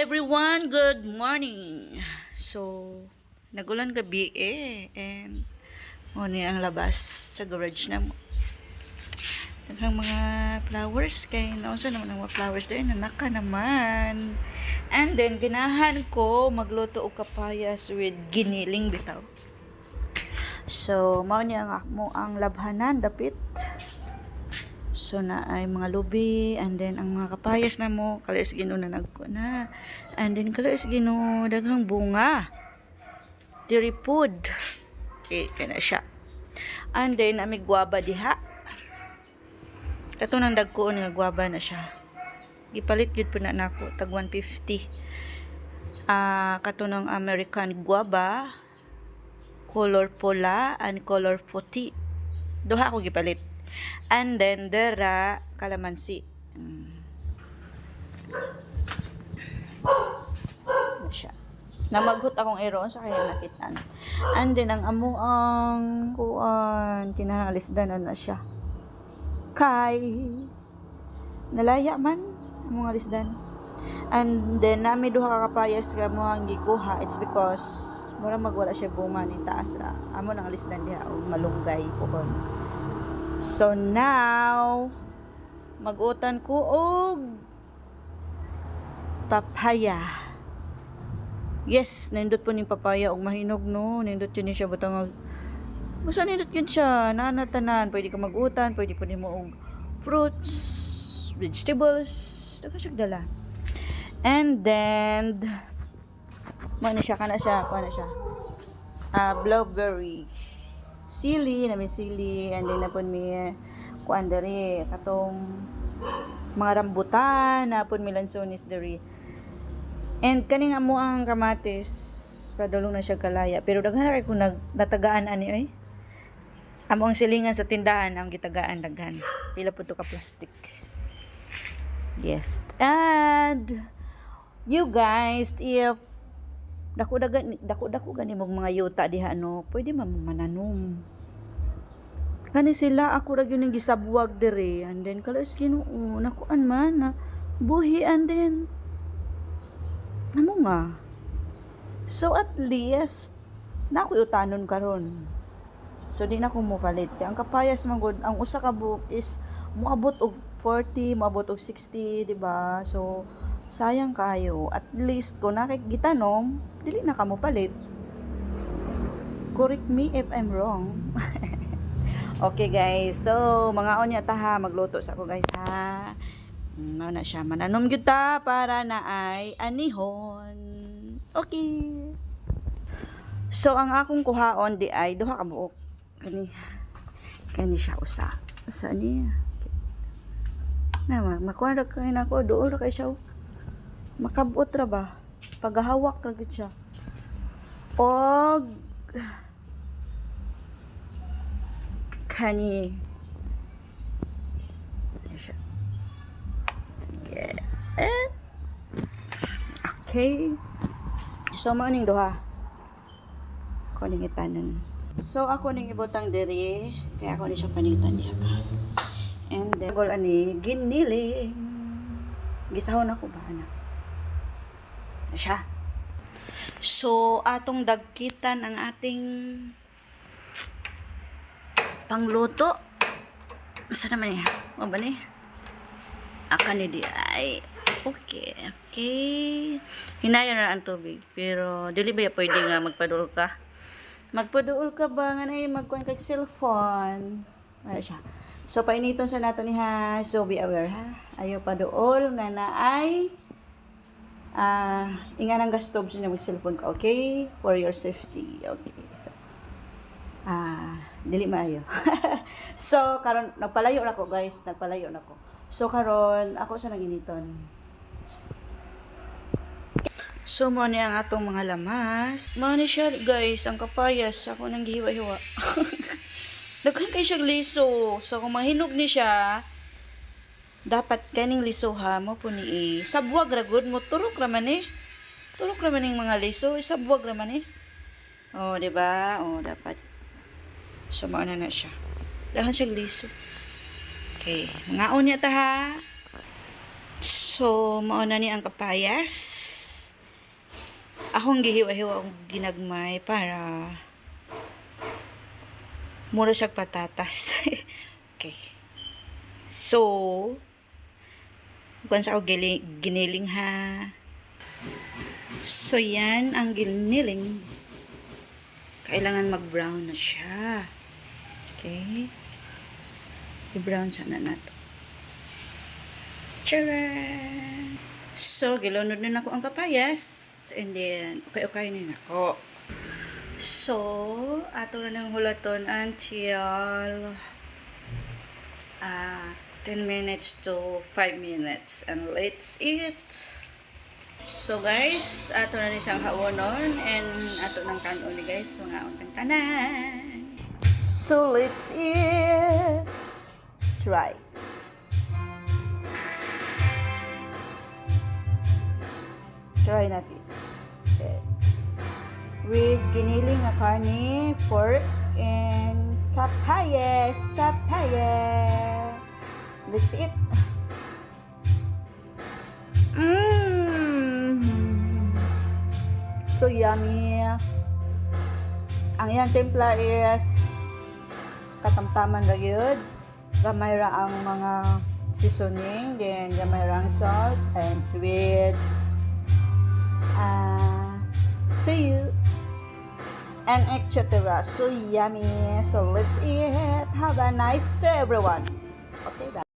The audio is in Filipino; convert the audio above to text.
everyone, good morning. So, nagulan gabi eh and muna ang labas sa garage na mo. Daghang mga flowers kay naunsa naman ang mga flowers din nanaka naman. And then ginahan ko magluto og kapayas with giniling bitaw. So, mao niya ang akmo ang labhanan dapit. So na ay mga lubi and then ang mga kapayas na mo kalis gino na nagko na. And then kalis gino daghang bunga. Diri food. Okay, kana siya. And then ami guaba diha. Kato nang dagko nga guaba na siya. Gipalit gyud po na nako tag 150. Ah, kato ng American guava color pula and color puti. Duha ako gipalit. And then dera kalamansi. Mm. Siya. Namaghot akong eron sa kaya nakitaan. And then ang amo ang kuan kinahalisdan na na siya. Kay nalaya man ang mga lisdan. And then nami duha ka kapayas ka mo ang gikuha. It's because mura magwala siya bunga ni taas ra. Amo nang lisdan diha og malunggay pohon. So now, magutan ko og papaya. Yes, nindot po ning papaya og mahinog no. Nindot yun siya butang Basta nindot yun siya. Nanatanan. Pwede ka magutan. Pwede po nimo og fruits, vegetables. Daga siya dala. And then, mo na siya, kana siya, kuha na siya. Ah, blueberry sili na may sili and then napon may kuan diri katong mga rambutan napon may lansones diri and kaning amo ang kamatis padulong na siya kalaya. Pero daghan kay kung nag natagaan ani oy. Amo ang silingan sa tindahan ang gitagaan daghan. Pila to ka plastic. Yes. And you guys if dako dagan dako dako gani mong mga yuta diha no? Pwede man mananom. Kani sila ako ra gyud ning gisabwag diri and then kalos Ginoo nakuan man na buhi and then namo nga. So at least na ako utanon karon. So di na ko mopalit kay ang kapayas man ang usa ka buok is moabot og 40 moabot og 60 di ba? So sayang kayo. At least, kung nakikitanom, dili na ka mo palit. Correct me if I'm wrong. okay guys, so mga onya ta magluto sa ako guys ha. Mao na siya, mananom gyud ta para na ay anihon. Okay. So ang akong kuhaon di ay duha ka buok. Kani kani siya usa. Usa niya. Na, makuha ra kay nako dool ra kay siya. Makabot ra ba? Paghahawak ra gid siya. Og kani. Siya. yeah. okay. So mao ning duha. Ko ning itanan. So ako ning ibutang diri. Kaya ako ni siya panitan diha pa. And then gol ani giniling gisahon ako ba anak na siya. So, atong dagkitan ang ating pangluto. Basta naman eh. O ba ni? Aka ni di ay. Okay. Okay. Hinaya na ang tubig. Pero, dili ba pwede nga magpaduol ka? Magpaduol ka ba nga na magkuhan kag cellphone? Ano siya. So, painiton sa nato ni ha. So, be aware ha. Ayaw paduol nga na ay uh, inga nang gastob sa mag cellphone ka okay? For your safety okay. So, ah dili maayo. So karon nagpalayo na ko guys. Nagpalayo na ko. So karon ako sa naginiton. So mo ang atong mga lamas. Mo siya guys ang kapayas. Ako nang gihiwa-hiwa. Daghan kay siya liso. So kung mahinog ni siya dapat kaning lisuha mo po ni sabwag ra gud mo turok ra man eh turok ra man ning mga liso sabwag ra man eh oh di ba? Oh dapat. So mao na siya. Dahan siya liso. Okay mga niya ta ha. So mao na ni ang kapayas. Akong gihiwa-hiwa ang ginagmay para mura siya patatas. okay. So, kung sa ako giniling ha. So, yan ang giniling. Kailangan mag-brown na siya. Okay. I-brown sana nato. Charan! So, gilunod na ako ang kapayas. And then, okay-okay na ako. So, ato na ng hulaton until ah 10 minutes to 5 minutes. And let's eat! So guys, ato na ni siyang hawonon and ato nang kanon ni guys mga untang tanan. So let's eat. Try. Try natin. Okay. With giniling na karni, pork, and papayas, papaya. Let's eat. Mmm. So yummy. Ang iyang timpla is katamtaman ra gyud. Gamay ra ang mga seasoning, then gamay ra ang salt and with uh, to you and etc. So yummy. So let's eat. Have a nice day everyone. Okay, bye.